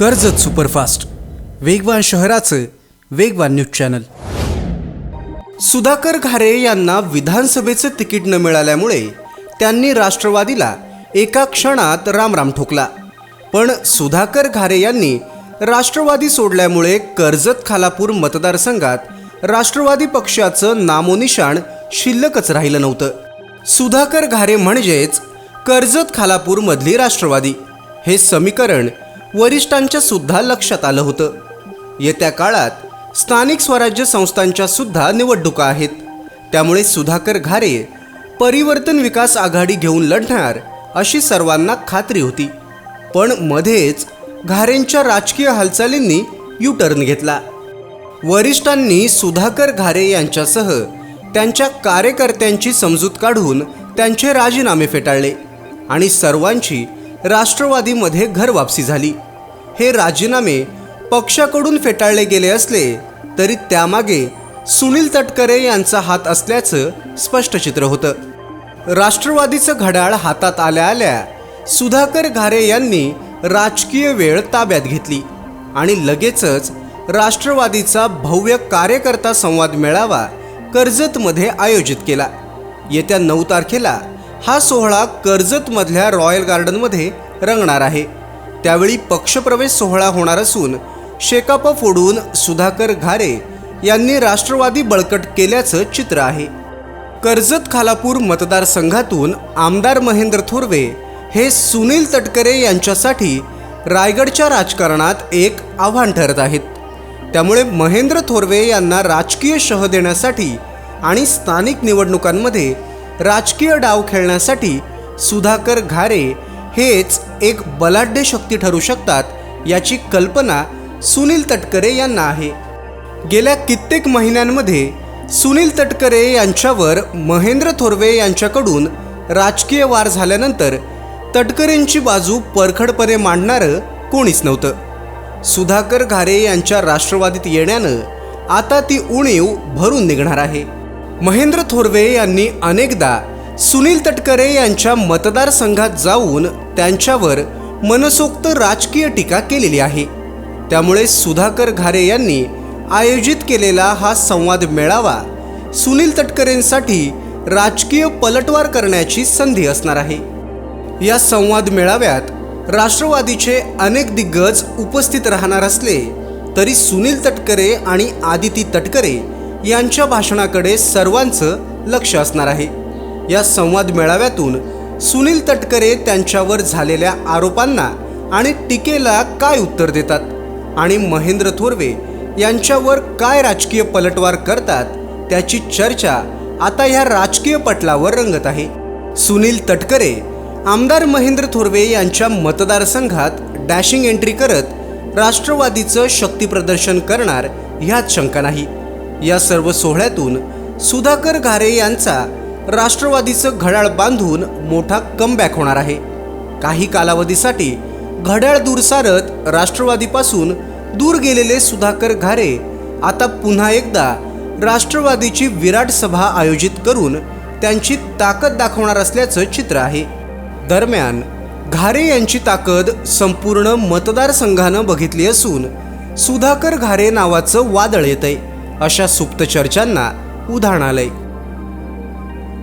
Karjat superfast. वेगवान शहराचं वेगवान न्यूज चॅनल. सुधाकर घारे यांना विधानसभेचं तिकीट न मिळाल्यामुळे त्यांनी राष्ट्रवादीला एका क्षणात रामराम ठोकला. पण सुधाकर घारे यांनी राष्ट्रवादी सोडल्यामुळे कर्जत खालापूर मतदारसंघात राष्ट्रवादी पक्षाचं नामोनिशाण शिल्लकच राहिलं नव्हतं. सुधाकर घारे म्हणजेच कर्जत खालापूरमधली राष्ट्रवादी. हे समीकरण वरिष्ठांच्या सुद्धा लक्षात आलं होतं. येत्या काळात स्थानिक स्वराज्य संस्थांच्या सुद्धा निवडणुका आहेत. त्यामुळे सुधाकर घारे परिवर्तन विकास आघाडी घेऊन लढणार अशी सर्वांना खात्री होती. पण मध्येच घारेंच्या राजकीय हालचालींनी यू टर्न घेतला. वरिष्ठांनी सुधाकर घारे यांच्यासह त्यांच्या कार्यकर्त्यांची समजूत काढून त्यांचे राजीनामे फेटाळले आणि सर्वांची राष्ट्रवादीमध्ये घरवापसी झाली. हे राजीनामे पक्षाकडून फेटाळले गेले असले तरी त्यामागे सुनील तटकरे यांचा हात असल्याचं स्पष्ट चित्र होतं. राष्ट्रवादीचं घड्याळ हातात आल्या आल्या सुधाकर घारे यांनी राजकीय वेळ ताब्यात घेतली आणि लगेचच राष्ट्रवादीचा भव्य कार्यकर्ता संवाद मेळावा कर्जतमध्ये आयोजित केला. येत्या नऊ तारखेला हा सोहळा कर्जतमधल्या रॉयल गार्डनमध्ये रंगणार आहे. त्यावेळी पक्षप्रवेश सोहळा होणार असून शेकाप फोडून सुधाकर घारे यांनी राष्ट्रवादी बळकट केल्याचं चित्र आहे. कर्जत खालापूर मतदारसंघातून आमदार महेंद्र थोरवे हे सुनील तटकरे यांच्यासाठी रायगडच्या राजकारणात एक आव्हान ठरत आहेत. त्यामुळे महेंद्र थोरवे यांना राजकीय शह देण्यासाठी आणि स्थानिक निवडणुकांमध्ये राजकीय डाव खेळण्यासाठी सुधाकर घारे हेच एक बलाढ्य शक्ती ठरू शकतात याची कल्पना सुनील तटकरे यांना आहे. गेल्या कित्येक महिन्यांमध्ये सुनील तटकरे यांच्यावर महेंद्र थोरवे यांच्याकडून राजकीय वार झाल्यानंतर तटकरेंची बाजू परखडपणे मांडणारं कोणीच नव्हतं. सुधाकर घारे यांच्या राष्ट्रवादीत येण्यानं आता ती उणीव भरून निघणार आहे. महेंद्र थोरवे यांनी अनेकदा सुनील तटकरे यांच्या मतदारसंघात जाऊन त्यांच्यावर मनसोक्त राजकीय टीका केलेली आहे. त्यामुळे सुधाकर घारे यांनी आयोजित केलेला हा संवाद मेळावा सुनील तटकरेंसाठी राजकीय पलटवार करण्याची संधी असणार आहे. या संवाद मेळाव्यात राष्ट्रवादीचे अनेक दिग्गज उपस्थित राहणार असले तरी सुनील तटकरे आणि आदिती तटकरे यांच्या भाषणाकडे सर्वांचं लक्ष असणार आहे. या संवाद मेळाव्यातून सुनील तटकरे त्यांच्यावर झालेल्या आरोपांना आणि टीकेला काय उत्तर देतात? आणि महेंद्र थोरवे यांच्यावर काय राजकीय पलटवार करतात? त्याची चर्चा आता या राजकीय पटलावर रंगत आहे. सुनील तटकरे आमदार महेंद्र थोरवे यांच्या मतदारसंघात डॅशिंग एंट्री करत राष्ट्रवादीचं शक्तीप्रदर्शन करणार ह्यात शंका नाही. या सर्व सोहळ्यातून सुधाकर घारे यांचा राष्ट्रवादीचं घड्याळ बांधून मोठा कमबॅक होणार आहे. काही कालावधीसाठी घड्याळ दूर सारत राष्ट्रवादीपासून दूर गेलेले सुधाकर घारे आता पुन्हा एकदा राष्ट्रवादीची विराट सभा आयोजित करून त्यांची ताकद दाखवणार असल्याचं चित्र आहे. दरम्यान घारे यांची ताकद संपूर्ण मतदारसंघानं बघितली असून सुधाकर घारे नावाचं वादळ येतंय अशा सुप्त चर्चांना उधाण आलंय.